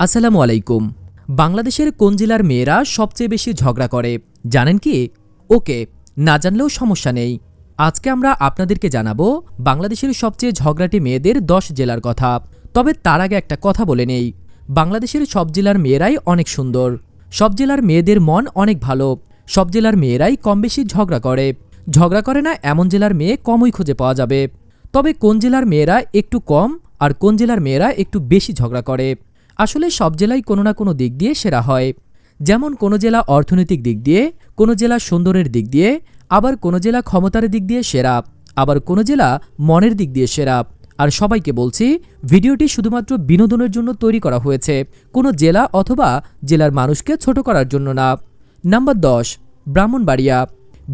আসসালামু আলাইকুম। বাংলাদেশের কোন জেলার মেয়েরা সবচেয়ে বেশি ঝগড়া করে? জানেন কি? ওকে, না জানলেও সমস্যা নেই। আজকে আমরা আপনাদেরকে জানাব বাংলাদেশের সবচেয়ে ঝগড়াটি মেয়েদের দশ জেলার কথা। তবে তার আগে একটা কথা বলে নেই। বাংলাদেশের সব জেলার মেয়েরাই অনেক সুন্দর। সব জেলার মেয়েদের মন অনেক ভালো। সব জেলার মেয়েরাই কম বেশি ঝগড়া করে। ঝগড়া করে না এমন জেলার মেয়ে কমই খুঁজে পাওয়া যাবে। তবে কোন জেলার মেয়েরা একটু কম আর কোন জেলার মেয়েরা একটু বেশি ঝগড়া করে? আসলে সব জেলাই কোনো না কোনো দিক দিয়ে সেরা হয়। যেমন কোনো জেলা অর্থনৈতিক দিক দিয়ে, কোনো জেলা সুন্দরের দিক দিয়ে, আবার কোনো জেলা ক্ষমতার দিক দিয়ে সেরা, আবার কোনো জেলা মনের দিক দিয়ে সেরা। আর সবাইকে বলছি, ভিডিওটি শুধুমাত্র বিনোদনের জন্য তৈরি করা হয়েছে, কোনো জেলা অথবা জেলার মানুষকে ছোট করার জন্য না। নাম্বার দশ, ব্রাহ্মণবাড়িয়া।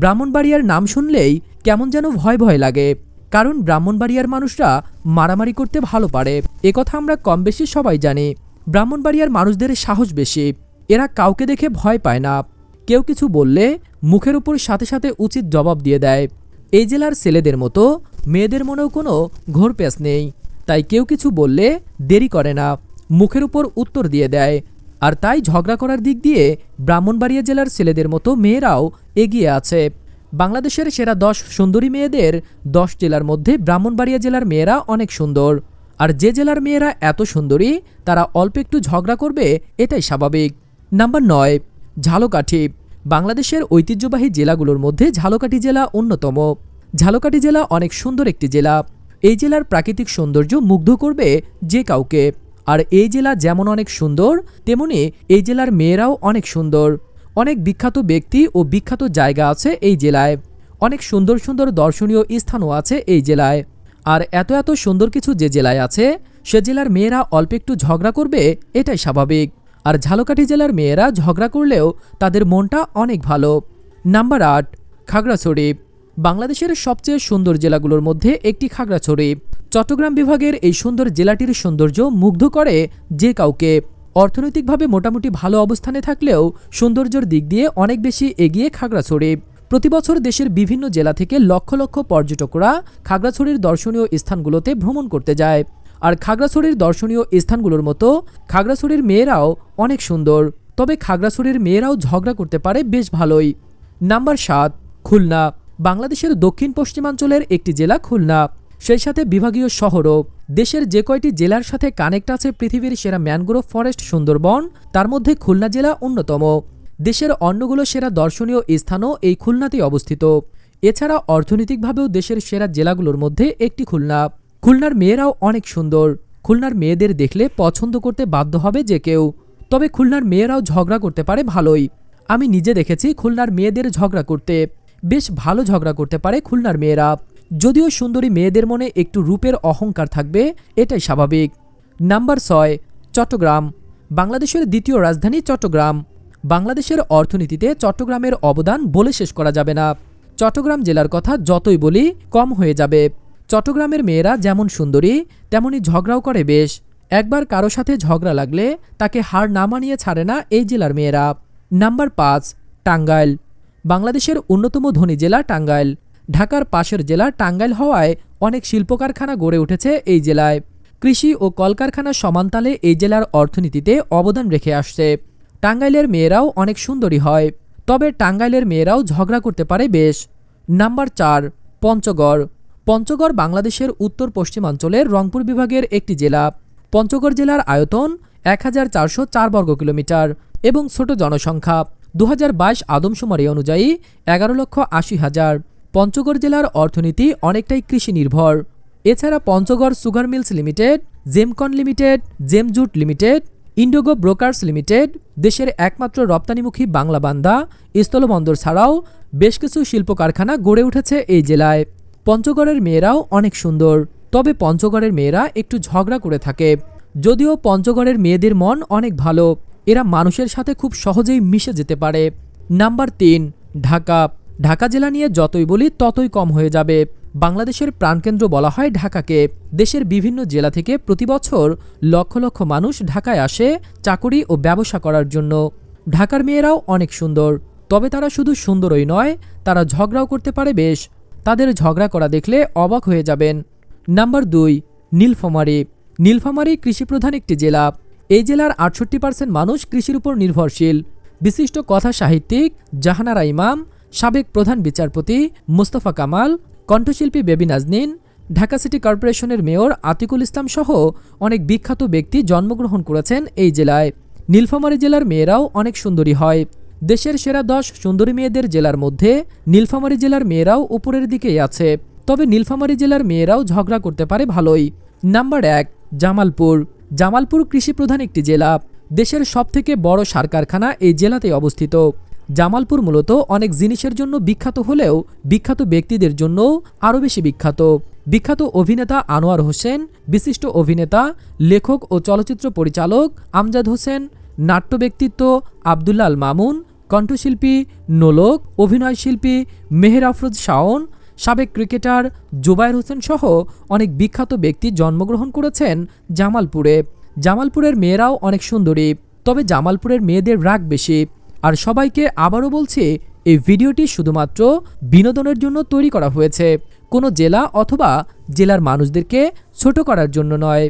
ব্রাহ্মণবাড়িয়ার নাম শুনলেই কেমন যেন ভয় ভয় লাগে, কারণ ব্রাহ্মণবাড়িয়ার মানুষরা মারামারি করতে ভালো পারে। একথা আমরা কম বেশি সবাই জানি। ব্রাহ্মণবাড়িয়ার মানুষদের সাহস বেশি। এরা কাউকে দেখে ভয় পায় না। কেউ কিছু বললে মুখের উপর সাথে সাথে উচিত জবাব দিয়ে দেয়। এই জেলার ছেলেদের মতো মেয়েদের মনেও কোনো ঘোর প্যাঁচ নেই। তাই কেউ কিছু বললে দেরি করে না, মুখের উপর উত্তর দিয়ে দেয়। আর তাই ঝগড়া করার দিক দিয়ে ব্রাহ্মণবাড়িয়া জেলার ছেলেদের মতো মেয়েরাও এগিয়ে আছে। বাংলাদেশের সেরা দশ সুন্দরী মেয়েদের দশ জেলার মধ্যে ব্রাহ্মণবাড়িয়া জেলার মেয়েরা অনেক সুন্দর। আর যে জেলার মেয়েরা এত সুন্দরী, তারা অল্প একটু ঝগড়া করবে, এটাই স্বাভাবিক। নাম্বার নয়, ঝালকাঠি। বাংলাদেশের ঐতিহ্যবাহী জেলাগুলোর মধ্যে ঝালকাঠি জেলা অন্যতম। ঝালকাঠি জেলা অনেক সুন্দর একটি জেলা। এই জেলার প্রাকৃতিক সৌন্দর্য মুগ্ধ করবে যে কাউকে। আর এই জেলা যেমন অনেক সুন্দর, তেমনি এই জেলার মেয়েরাও অনেক সুন্দর। অনেক বিখ্যাত ব্যক্তি ও বিখ্যাত জায়গা আছে এই জেলায়। অনেক সুন্দর সুন্দর দর্শনীয় স্থানও আছে এই জেলায়। আর এত এত সুন্দর কিছু যে জেলায় আছে, সে জেলার মেয়েরা অল্প একটু ঝগড়া করবে, এটাই স্বাভাবিক। আর ঝালকাঠি জেলার মেয়েরা ঝগড়া করলেও তাদের মনটা অনেক ভালো। নাম্বার আট, খাগড়াছড়ি। বাংলাদেশের সবচেয়ে সুন্দর জেলাগুলোর মধ্যে একটি খাগড়াছড়ি। চট্টগ্রাম বিভাগের এই সুন্দর জেলাটির সৌন্দর্য মুগ্ধ করে যে কাউকে। অর্থনৈতিকভাবে মোটামুটি ভালো অবস্থানে থাকলেও সৌন্দর্যর দিক দিয়ে অনেক বেশি এগিয়ে খাগড়াছড়ি। প্রতিবছর দেশের বিভিন্ন জেলা থেকে লক্ষ লক্ষ পর্যটকরা খাগড়াছড়ির দর্শনীয় স্থানগুলোতে ভ্রমণ করতে যায়। আর খাগড়াছড়ির দর্শনীয় স্থানগুলোর মতো খাগড়াছড়ির মেয়েরাও অনেক সুন্দর। তবে খাগড়াছড়ির মেয়েরাও ঝগড়া করতে পারে বেশ ভালোই। নাম্বার সাত, খুলনা। বাংলাদেশের দক্ষিণ পশ্চিমাঞ্চলের একটি জেলা খুলনা। সেই সাথে বিভাগীয় শহরও। দেশের যে কয়টি জেলার সাথে কানেক্ট আছে পৃথিবীর সেরা ম্যানগ্রোভ ফরেস্ট সুন্দরবন, তার মধ্যে খুলনা জেলা অন্যতম। দেশের অন্যগুলো সেরা দর্শনীয় স্থানও এই খুলনাতেই অবস্থিত। এছাড়া অর্থনৈতিকভাবেও দেশের সেরা জেলাগুলোর মধ্যে একটি খুলনা। খুলনার মেয়েরাও অনেক সুন্দর। খুলনার মেয়েদের দেখলে পছন্দ করতে বাধ্য হবে যে কেউ। তবে খুলনার মেয়েরাও ঝগড়া করতে পারে ভালোই। আমি নিজে দেখেছি খুলনার মেয়েদের ঝগড়া করতে। বেশ ভালো ঝগড়া করতে পারে খুলনার মেয়েরা। যদিও সুন্দরী মেয়েদের মনে একটু রূপের অহংকার থাকবে, এটাই স্বাভাবিক। নাম্বার ছয়, চট্টগ্রাম। বাংলাদেশের দ্বিতীয় রাজধানী চট্টগ্রাম। বাংলাদেশের অর্থনীতিতে চট্টগ্রামের অবদান বলে শেষ করা যাবে না। চট্টগ্রাম জেলার কথা যতই বলি, কম হয়ে যাবে। চট্টগ্রামের মেয়েরা যেমন সুন্দরী, তেমনি ঝগড়াও করে বেশ। একবার কারও সাথে ঝগড়া লাগলে তাকে হার না মানিয়ে ছাড়ে না এই জেলার মেয়েরা। নাম্বার পাঁচ, টাঙ্গাইল। বাংলাদেশের অন্যতম ধনী জেলা টাঙ্গাইল। ঢাকার পাশের জেলা টাঙ্গাইল হওয়ায় অনেক শিল্প কারখানা গড়ে উঠেছে এই জেলায়। কৃষি ও কলকারখানা সমানতালে এই জেলার অর্থনীতিতে অবদান রেখে আসছে। টাঙ্গাইলের মেয়েরাও অনেক সুন্দরী হয়, তবে টাঙ্গাইলের মেয়েরাও ঝগড়া করতে পারে বেশ। নাম্বার চার, পঞ্চগড়। পঞ্চগড় বাংলাদেশের উত্তর পশ্চিমাঞ্চলের রংপুর বিভাগের একটি জেলা। পঞ্চগড় জেলার আয়তন এক হাজার চারশো চার বর্গ কিলোমিটার এবং ছোট জনসংখ্যা দু হাজার বাইশ আদমশুমারি অনুযায়ী এগারো লক্ষ আশি হাজার। পঞ্চগড় জেলার অর্থনীতি অনেকটাই কৃষি নির্ভর এছাড়া Panchagarh sugar mills limited, Gemcon limited, Gemjute limited Indogo brokers limited, দেশের একমাত্র রপ্তানিমুখী বাংলা বান্দা, স্থলবন্দর ছাড়াও বেশ কিছু শিল্প কারখানা গড়ে উঠেছে এই জেলায়। পঞ্চগড়ের মেয়েরাও অনেক সুন্দর, তবে পঞ্চগড়ের মেয়েরা একটু ঝগড়া করে থাকে। যদিও পঞ্চগড়ের মেয়েদের মন অনেক ভালো, এরা মানুষের সাথে খুব সহজেই মিশে যেতে পারে। নাম্বার তিন, ঢাকা। ঢাকা জেলা নিয়ে যতই বলি ততই কম হয়ে যাবে। বাংলাদেশের প্রাণকেন্দ্র বলা হয় ঢাকাকে। দেশের বিভিন্ন জেলা থেকে প্রতি বছর লক্ষ লক্ষ মানুষ ঢাকায় আসে চাকরি ও ব্যবসা করার জন্য। ঢাকার মেয়েরাও অনেক সুন্দর। তবে তারা শুধু সুন্দরই নয়, তারা ঝগড়াও করতে পারে বেশ। তাদের ঝগড়া করা দেখলে অবাক হয়ে যাবেন। নাম্বার দুই, নীলফামারী। নীলফামারী কৃষিপ্রধান একটি জেলা। এই জেলার আটষট্টি পার্সেন্ট মানুষ কৃষির উপর নির্ভরশীল। বিশিষ্ট কথা সাহিত্যিক জাহানারা ইমাম, সাবেক প্রধান বিচারপতি মোস্তফা কামাল কণ্ঠশিল্পী বেবি নাজনীন ঢাকা সিটি কর্পোরেশনের মেয়র আতিকুল ইসলাম সহ অনেক বিখ্যাত ব্যক্তি জন্মগ্রহণ করেছেন এই জেলায়। নীলফামারী জেলার মেয়েরাও অনেক সুন্দরী হয়। দেশের সেরা দশ সুন্দরী মেয়েদের জেলার মধ্যে নীলফামারী জেলার মেয়েরাও উপরের দিকেই আছে। তবে নীলফামারী জেলার মেয়েরাও ঝগড়া করতে পারে ভালোই। নাম্বার এক, জামালপুর। জামালপুর কৃষিপ্রধান একটি জেলা। দেশের সবথেকে বড় সার কারখানা এই জেলাতেই অবস্থিত। জামালপুর মূলত অনেক জিনিসের জন্য বিখ্যাত হলেও বিখ্যাত ব্যক্তিদের জন্যও আরও বেশি বিখ্যাত। বিখ্যাত অভিনেতা আনোয়ার হোসেন, বিশিষ্ট অভিনেতা, লেখক ও চলচ্চিত্র পরিচালক আমজাদ হোসেন, নাট্য ব্যক্তিত্ব আবদুল্লাল মামুন, কণ্ঠশিল্পী নোলক অভিনয়শিল্পী মেহের আফরোজ শাওন, সাবেক ক্রিকেটার জুবায়ের হোসেন সহ অনেক বিখ্যাত ব্যক্তি জন্মগ্রহণ করেছেন জামালপুরে। জামালপুরের মেয়েরাও অনেক সুন্দরী, তবে জামালপুরের মেয়েদের রাগ বেশি। আর সবাইকে আবারও বলছি, এই ভিডিওটি শুধুমাত্র বিনোদনের জন্য তৈরি করা হয়েছে। কোনো জেলা অথবা জেলার মানুষদেরকে ছোট করার জন্য নয়।